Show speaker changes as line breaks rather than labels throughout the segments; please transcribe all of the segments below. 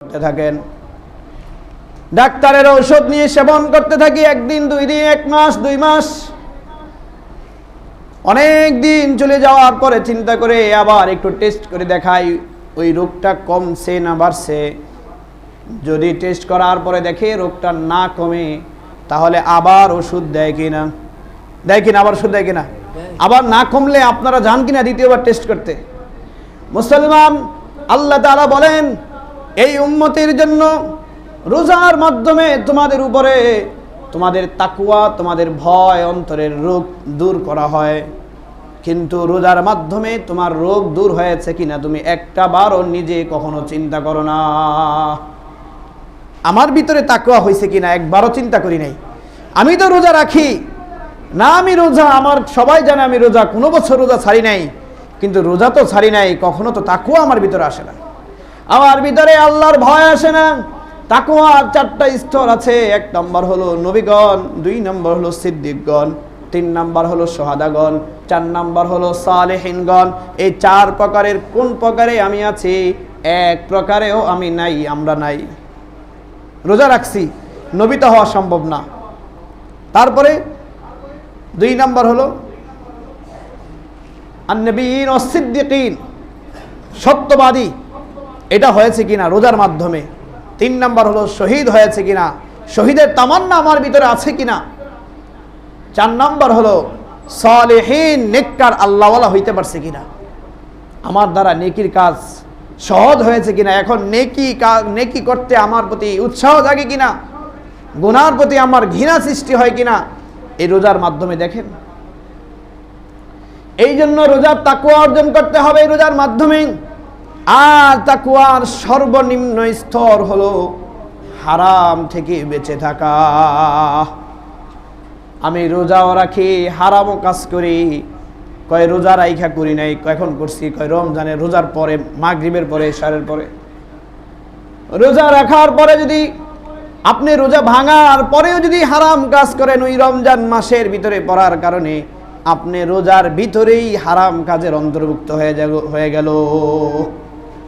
করতে থাকেন। ডাক্তারের ঔষধ নিয়ে সেবন করতে থাকি একদিন, দুই দিন, এক মাস, দুই মাস। অনেক দিন চলে যাওয়ার পরে চিন্তা করে আবার একটু টেস্ট করে দেখাই, ওই রোগটা কমছে না বাড়ছে। যদি টেস্ট করার পরে দেখে রোগটা না কমে, তাহলে আবার ওষুধ দেয় কিনা? দেয় কিনা, আবার ওষুধ দেয় কিনা? আবার না কমলে আপনারা যান কিনা দ্বিতীয়বার টেস্ট করতে? মুসলমান, আল্লাহ তাআলা বলেন এই উম্মতির জন্য রোজার মাধ্যমে তোমাদের উপরে তোমাদের তাকুয়া তোমাদের ভয়, অন্তরের রোগ দূর করা হয়। কিন্তু রোজার মাধ্যমে তোমার রোগ দূর হয়েছে কিনা তুমি একটা বারও নিজে কখনো চিন্তা করো না। আমার ভিতরে তাকুয়া হয়েছে কিনা একবারও চিন্তা করি নাই। আমি তো রোজা রাখি। না আমি রোজা, আমার সবাই জানে আমি রোজা, কোনো বছর রোজা ছাড়ি নাই। কিন্তু রোজা তো ছাড়ি নাই, কখনো তো তাকুয়া আমার ভিতরে আসে না। আমার ভিতরে আল্লাহর ভয় আসে না। তাকুয়ার চারটা স্তর আছে। এক নম্বর হলো নবীগণ, দুই নম্বর হলো সিদ্দিকগণ, তিন নম্বর হলো সোহাদাগণ, চার নম্বর হলো সালেহিনগণ। এই চার প্রকারের কোন প্রকারে আমি আছি? এক প্রকারেও আমি নাই, আমরা নাই। রোজা রাখছি নবিতা হওয়া সম্ভব না। তারপরে দুই নম্বর হলো আর আন্নবীন অসিদ্দিকিন সত্যবাদী। এটা হয়েছে কিনা রোজার মাধ্যমে? তিন নম্বর হলো, শহীদ হয়েছে কিনা? শহীদের তামান্না আমার ভিতরে আছে কিনা? চার নম্বর হলো, সালেহীন নেককার আল্লাহওয়ালা হইতে পারছে কিনা? আমার দ্বারা নেকির কাজ সহজ হয়েছে কিনা? এখন নেকি নেকি করতে আমার প্রতি উৎসাহ জাগে কিনা? গুনার প্রতি আমার ঘৃণা সৃষ্টি হয় কিনা? এই রোজার মাধ্যমে দেখেন। এই জন্য রোজার তাকুয়া অর্জন করতে হবে এই রোজার মাধ্যমে। আর তাকুয়ার সর্বনিম্ন স্তর হলো হারাম থেকে বেঁচে থাকা। আমি রোজাও রাখি, হারামও কাজ করি। কয় রোজা রাইখা করি নাই এখন করছি, কয় রমজানের রোজার পরে, মাগরিবের পরে সারের পরে। রোজা রাখার পরে যদি আপনি রোজা ভাঙার পরেও যদি হারাম কাজ করেন, ওই রমজান মাসের ভিতরে পড়ার কারণে আপনি রোজার ভিতরেই হারাম কাজের অন্তর্ভুক্ত হয়ে হয়ে গেল।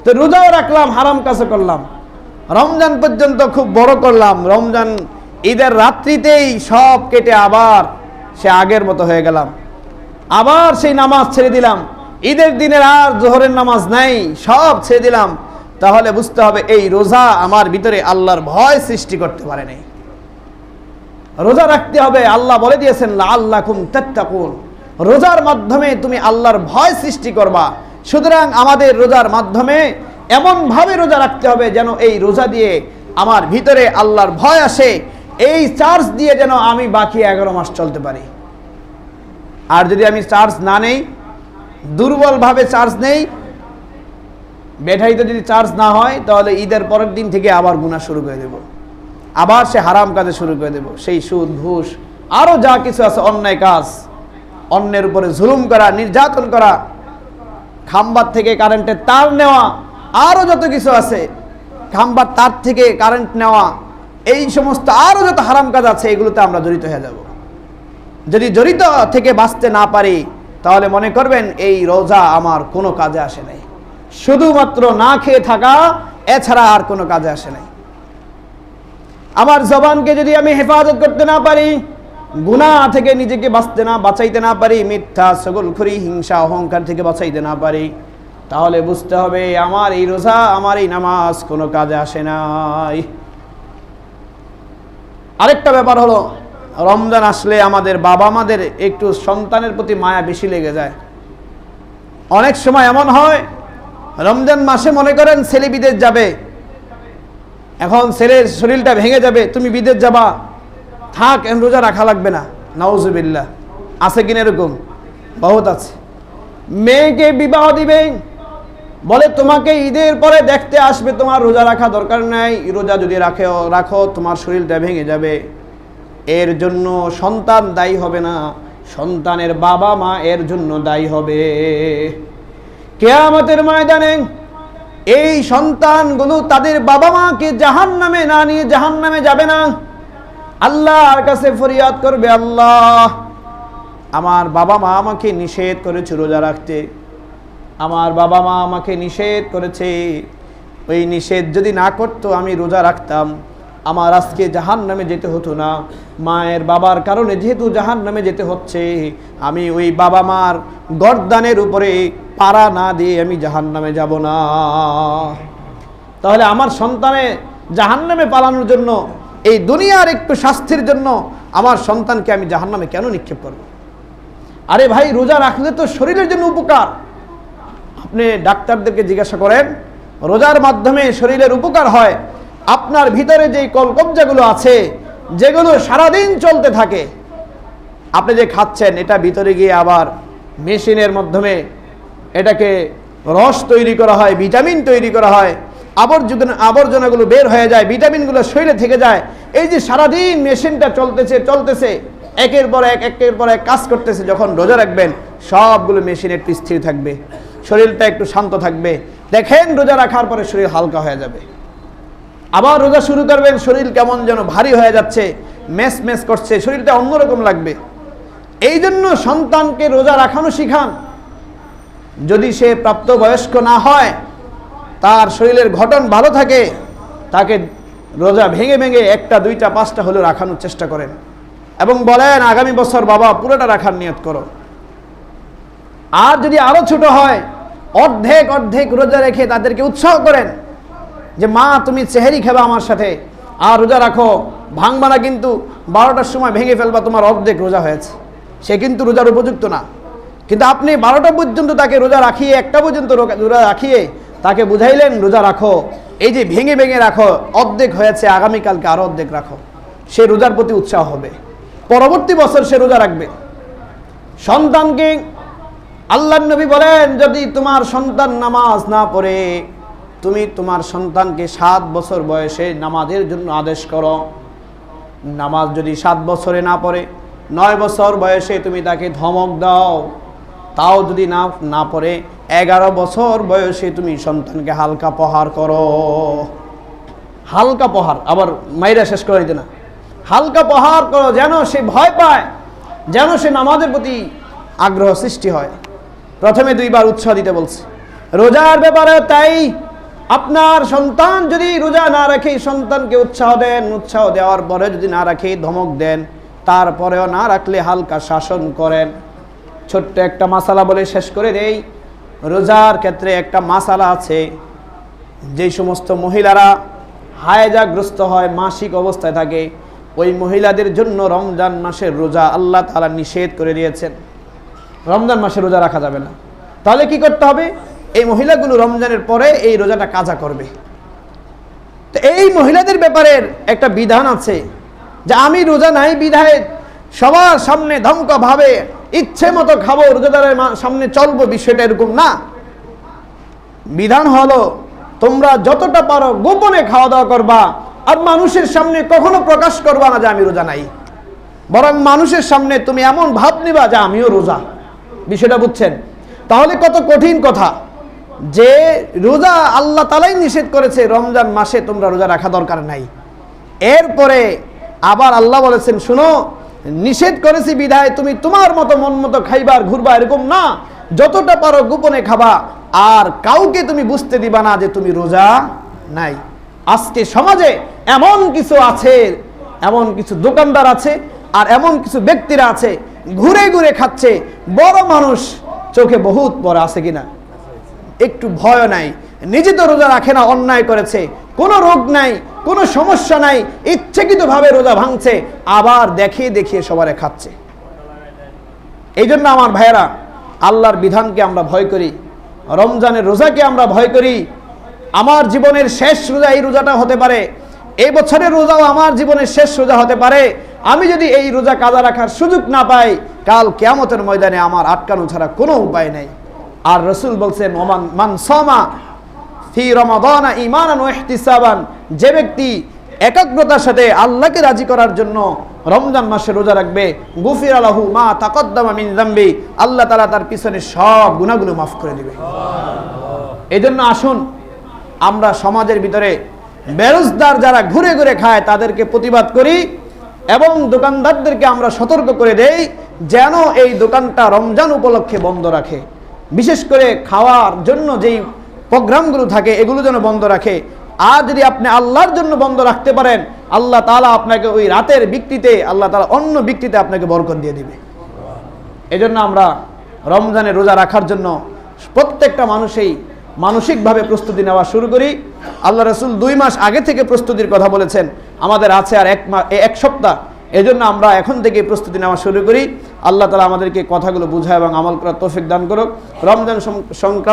তো রোজাও রাখলাম, হারাম কাজও করলাম। রমজান পর্যন্ত খুব বড় করলাম। রমজান ঈদের রাত্রিতেই সব কেটে আবার সে আগের মতো হয়ে গেলাম। আবার সেই নামাজ ছেড়ে দিলাম। ঈদের দিনের আর জোহরের নামাজ নাই, সব ছেড়ে দিলাম। তাহলে বুঝতে হবে এই রোজা আমার ভিতরে আল্লাহর ভয় সৃষ্টি করতে পারে নাই। রোজা রাখতে হবে, আল্লাহ বলে দিয়েছেন আল্লাহ কুম তেত্তাকুন। রোজার মাধ্যমে তুমি আল্লাহর ভয় সৃষ্টি করবা। সুতরাং আমাদের রোজার মাধ্যমে এমনভাবে রোজা রাখতে হবে যেন এই রোজা দিয়ে আমার ভিতরে আল্লাহর ভয় আসে, এই চার্জ দিয়ে যেন আমি বাকি এগারো মাস চলতে পারি। আর যদি আমি চার্জ না নেই, দুর্বলভাবে চার্জ নেই ব্যাটারিতে যদি চার্জ না হয়, তাহলে ঈদের পরের দিন থেকে আবার গুণা শুরু করে দেব। আবার সে হারাম কাজে শুরু করে দেব। সেই সুদ, ঘুষ আরও যা কিছু আছে অন্যায় কাজ, অন্যের উপরে জুলুম করা, নির্যাতন করা খাম্বার থেকে কারেন্টের তার নেওয়া, আরও যত কিছু আছে, খাম্বার তার থেকে কারেন্ট নেওয়া, এই সমস্ত আরও যত হারাম কাজ আছে, এগুলোতে আমরা জড়িত হয়ে যাব। যদি জড়িত থেকে বাঁচতে না পারি, তাহলে মনে করবেন এই রোজা আমার কোনো কাজে আসে নাই। শুধুমাত্র না খেয়ে থাকা, এছাড়া আর কোনো কাজে আসে নাই। আমার জবানকে যদি আমি হেফাজত করতে না পারি গুনাহ থেকে নিজেকে বাঁচতে না, বাঁচাইতে না পারি, মিথ্যা সগলখুরি হিংসা, অহংকার থেকে বাঁচাইতে না পারি। তাহলে বুঝতে হবে, আমার এই রোজা, আমার এই নামাজ কোনো কাজে আসে নাই। আরেকটা ব্যাপার হলো, রমজান আসলে আমাদের বাবা মাদের একটু সন্তানের প্রতি মায়া বেশি লেগে যায়। অনেক সময় এমন হয়, রমজান মাসে মনে করেন ছেলে বিদেশ যাবে। এখন ছেলের শরীরটা ভেঙে যাবে, তুমি বিদেশ যাবা। থাক, এখন রোজা রাখা লাগবে না। নাউজুবিল্লাহ। আছে কিনা এরকম? বহুত আছে। মেয়েকে বিবাহ দিবে বলে, তোমাকে ঈদের পরে দেখতে আসবে, তোমার রোজা রাখা দরকার নাই। রোজা যদি রাখে, রাখো, তোমার শরীরটা ভেঙে যাবে। এর জন্য সন্তান দায়ী হবে না। সন্তানের বাবা মা এর জন্য দায়ী হবে। কেয়ামতের ময়দানে এই সন্তানগুলো তাদের বাবা মাকে জাহান নামে না নিয়ে জাহান নামে যাবে না। আল্লাহর কাছে ফরিয়াদ করবে আল্লাহ। আমার বাবা মা আমাকে নিষেধ করেছে রোজা রাখতে। আমার বাবা মা আমাকে নিষেধ করেছে। ওই নিষেধ যদি না করতো, আমি রোজা রাখতাম। আমার আজকে জাহান নামে যেতে হতো না। মায়ের বাবার কারণে যেহেতু জাহান নামে যেতে হচ্ছে, আমি ওই বাবা মার গরদানের উপরে পাড়া না দিয়ে আমি জাহান নামে যাব না। তাহলে আমার সন্তানে জাহান নামে পালানোর জন্য এই দুনিয়ার একটু শাস্তির জন্য আমার সন্তানকে আমি জাহান নামে কেন নিক্ষেপ করব? আরে ভাই, রোজা রাখলে তো শরীরের জন্য উপকার। আপনি ডাক্তারদেরকে জিজ্ঞাসা করেন, রোজার মাধ্যমে শরীরের উপকার হয়। আপনার ভিতরে যেই কলকবজাগুলো আছে, যেগুলো সারাদিন চলতে থাকে, আপনি যে খাচ্ছেন, এটা ভিতরে গিয়ে আবার মেশিনের মাধ্যমে এটাকে রস তৈরি করা হয়, ভিটামিন তৈরি করা হয়। আবর্জনা আবর্জনাগুলো বের হয়ে যায়, ভিটামিনগুলো শরীরে থেকে যায়। এই যে সারাদিন মেশিনটা চলতেছে চলতেছে, একের পর এক, একের পর এক কাজ করতেছে, যখন রোজা রাখবেন, সবগুলো মেশিন একটু স্থির থাকবে, শরীরটা একটু শান্ত থাকবে। দেখেন, রোজা রাখার পরে শরীর হালকা হয়ে যাবে। আবার রোজা শুরু করবেন, শরীর কেমন যেন ভারী হয়ে যাচ্ছে, মেস মেস করছে, শরীরটা অন্যরকম লাগবে। এই জন্য সন্তানকে রোজা রাখানো শিখান। যদি সে প্রাপ্তবয়স্ক না হয় তার শরীরের ঘটন ভালো থাকে, তাকে রোজা ভেঙে ভেঙে একটা, দুইটা, পাঁচটা হলেও রাখানোর চেষ্টা করেন। এবং বলেন, আগামী বছর বাবা, পুরোটা রাখার নিয়ত করো। আর যদি আরও ছোট হয়, অর্ধেক অর্ধেক রোজা রেখে তাদেরকে উৎসাহ করেন যে, মা, তুমি চেহারি খাবে আমার সাথে। আর রোজা রাখো, ভাঙবা না কিন্তু, বারোটার সময় ভেঙে ফেলবা, তোমার অর্ধেক রোজা হয়েছে। সে কিন্তু রোজার উপযুক্ত না। কিন্তু আপনি বারোটা পর্যন্ত তাকে রোজা রাখিয়ে, একটা পর্যন্ত রোজা- রাখিয়ে তাকে বুঝাইলেন, রোজা রাখো। এই যে ভেঙে ভেঙে রাখো, অর্ধেক হয়েছে, আগামীকালকে আরও অর্ধেক রাখো। সে রোজার প্রতি উৎসাহ হবে। পরবর্তী বছর সে রোজা রাখবে। সন্তানকে আল্লাহ নবী বলেন, যদি তোমার সন্তান নামাজ না পড়ে, তুমি তোমার সন্তানকে সাত বছর বয়সে নামাজের জন্য আদেশ করো। নামাজ যদি সাত বছরে না পড়ে, নয় বছর বয়সে তুমি তাকে ধমক দাও। তাও যদি না না পড়ে, এগারো বছর বয়সে তুমি সন্তানকে হালকা প্রহার করো। হালকা প্রহার, আবার মাইরা শেষ করে দিতে না। হালকা প্রহার করো যেন সে ভয় পায়, যেন সে নামাজের প্রতি আগ্রহ সৃষ্টি হয়। প্রথমে দুইবার উৎসাহ দিতে বলছে। রোজার ব্যাপারে তাই আপনার সন্তান যদি রোজা না রাখে, সন্তানকে উৎসাহ দেন, উৎসাহ দেওয়ার পরে যদি না রাখে, ধমক দেন, তারপরেও না রাখলে হালকা শাসন করেন। ছোট্ট একটা মাসালা বলে শেষ করে দেই। রোজার ক্ষেত্রে একটা মাসালা আছে, যেই সমস্ত মহিলারা হায়জাগ্রস্ত হয়, মাসিক অবস্থায় থাকে, ওই মহিলাদের জন্য রমজান মাসের রোজা আল্লাহ তাআলা নিষেধ করে দিয়েছেন। রমজান মাসে রোজা রাখা যাবে না। তাহলে কি করতে হবে? এই মহিলাগুলো রমজানের পরে এই রোজাটা কাজা করবে। তো এই মহিলাদের ব্যাপারে একটা বিধান আছে, যে আমি রোজা নাই, বিধায় সবার সামনে ধমক ভাবে ইচ্ছে মতো খাব, রোজাদারের সামনে চলবো, বিষয়টা এরকম না। বিধান হলো, তোমরা যতটা পারো গোপনে খাওয়া দাওয়া করবা, আর মানুষের সামনে কখনো প্রকাশ করবা না যে আমি রোজা নাই। বরং মানুষের সামনে তুমি এমন ভাব নিবা যে আমিও রোজা। বিষয়টা বুঝছেন? তাহলে কত কঠিন কথা। যে রোজা আল্লাহ তালাই নিষেধ করেছে, রমজান মাসে তোমরা রোজা রাখা দরকার নাই। এরপরে আবার আল্লাহ বলেছেন, শুনো নিষেধ করেছি বিধায় তুমি তোমার মতো মন মতো খাইবার, ঘুরবা, এরকম না। যতটা পারো গোপনে খাবা। আর কাউকে তুমি বুঝতে দিবা না যে তুমি রোজা নাই। আজকে সমাজে এমন কিছু আছে, এমন কিছু দোকানদার আছে, আর এমন কিছু ব্যক্তিরা আছে, ঘুরে ঘুরে খাচ্ছে। বড় মানুষ চোখে বহুত বড় আছে কিনা? একটু ভয় নাই। নিজে তো রোজা রাখে না, অন্যায় করেছে। কোনো রোগ নাই, কোনো সমস্যা নাই, ইচ্ছাকৃতভাবে রোজা ভাঙছে, আবার দেখিয়ে দেখিয়ে সবারে খাচ্ছে। এই জন্য আমার ভাইয়েরা, আল্লাহর বিধানকে আমরা ভয় করি, রমজানের রোজাকে আমরা ভয় করি। আমার জীবনের শেষ রোজা এই রোজাটা হতে পারে, এই বছরের রোজাও আমার জীবনের শেষ রোজা হতে পারে। আমি যদি এই রোজা কাজা রাখার সুযোগ না পাই, কাল কেয়ামতের ময়দানে আমার আটকানো ছাড়া কোনো উপায় নেই। আর রসুল বলছেন, ওমান, মান সমা ফি রমাদানা ঈমানান ওয়া ইহতিসাবান। যে ব্যক্তি একাগ্রতার সাথে আল্লাহকে রাজি করার জন্য রমজান মাসে রোজা রাখবে, গুফির আলাহু মা তাকদ্দামা মিন আল্লাহ তাআলা তার পিছনে সব গুনাহগুলো মাফ করে দিবে। এই জন্য আসুন, আমরা সমাজের ভিতরে বেরোজদার যারা ঘুরে ঘুরে খায়, তাদেরকে প্রতিবাদ করি এবং দোকানদারদেরকে আমরা সতর্ক করে দেই যেন এই দোকানটা রমজান উপলক্ষে বন্ধ রাখে। বিশেষ করে খাওয়ার জন্য যেই প্রোগ্রামগুলো থাকে, এগুলো যেন বন্ধ রাখে। আর যদি আপনি আল্লাহর জন্য বন্ধ রাখতে পারেন, আল্লাহ তালা আপনাকে ওই রাতের বিক্তিতে আল্লাহ তালা অন্য বিক্তিতে আপনাকে বরকত দিয়ে দিবে। এজন্য আমরা রমজানে রোজা রাখার জন্য প্রত্যেকটা মানুষই মানসিকভাবে প্রস্তুতি নেওয়া শুরু করি। আল্লাহ রসুল দুই মাস আগে থেকে প্রস্তুতির কথা বলেছেন, আমাদের আছে আর এক মাস এক সপ্তাহ। এজন্য আমরা এখন থেকে প্রস্তুতি নেওয়া শুরু করি। আল্লাহ তালা আমাদেরকে কথাগুলো বুঝায় এবং আমল করার তৌফিক দান করুক। রমজান সংক্রান্ত